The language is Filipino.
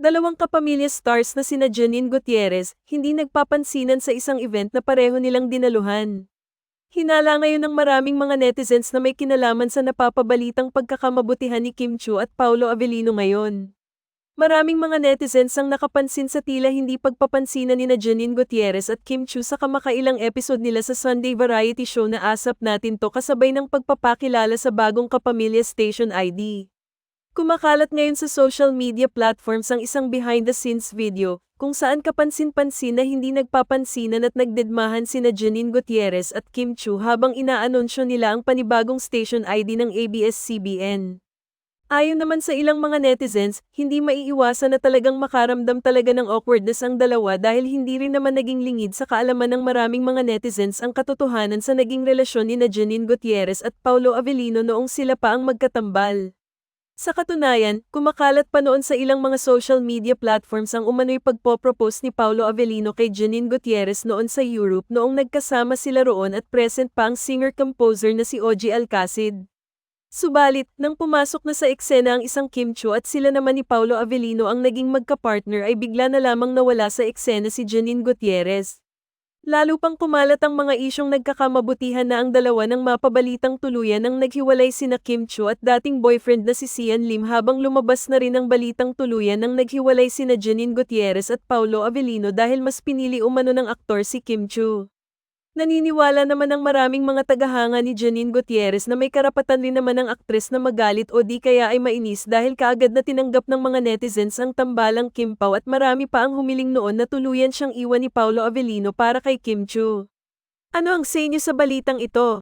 dalawang kapamilya stars na sina Janine Gutierrez, hindi nagpapansinan sa isang event na pareho nilang dinaluhan. Hinala ngayon ng maraming mga netizens na may kinalaman sa napapabalitang pagkakamabutihan ni Kim Chu at Paulo Avellino ngayon. Maraming mga netizens ang nakapansin sa tila hindi pagpapansinan ni na Janine Gutierrez at Kim Chu sa kamakailang episode nila sa Sunday variety show na Asap Natin To kasabay ng pagpapakilala sa bagong kapamilya station ID. Kumakalat ngayon sa social media platforms ang isang behind-the-scenes video, kung saan kapansin-pansin na hindi nagpapansinan at nagdedmahan sina Janine Gutierrez at Kim Chu habang inaanunsyo nila ang panibagong station ID ng ABS-CBN. Ayon naman sa ilang mga netizens, hindi maiiwasan na talagang makaramdam talaga ng awkwardness ang dalawa dahil hindi rin naman naging lingid sa kaalaman ng maraming mga netizens ang katotohanan sa naging relasyon ni na Janine Gutierrez at Paulo Avellino noong sila pa ang magkatambal. Sa katunayan, kumakalat pa noon sa ilang mga social media platforms ang umano'y pagpopropose ni Paulo Avellino kay Janine Gutierrez noon sa Europe noong nagkasama sila roon at present pa ang singer-composer na si Ogie Alcacid. Subalit, nang pumasok na sa eksena ang isang Kim Chu at sila naman ni Paulo Avellino ang naging magka-partner ay bigla na lamang nawala sa eksena si Janine Gutierrez. Lalo pang kumalat ang mga isyong nagkakamabutihan na ang dalawa ng mapabalitang tuluyan ng naghiwalay sina Kim Chu at dating boyfriend na si Sian Lim habang lumabas na rin ang balitang tuluyan ng naghiwalay sina Janine Gutierrez at Paulo Avellino dahil mas pinili umano ng aktor si Kim Chu. Naniniwala naman ang maraming mga tagahanga ni Janine Gutierrez na may karapatan rin naman ang aktres na magalit o di kaya ay mainis dahil kaagad na tinanggap ng mga netizens ang tambalang Kim Pao at marami pa ang humiling noon na tuluyan siyang iwan ni Paulo Avellino para kay Kim Chu. Ano ang say niyo sa balitang ito?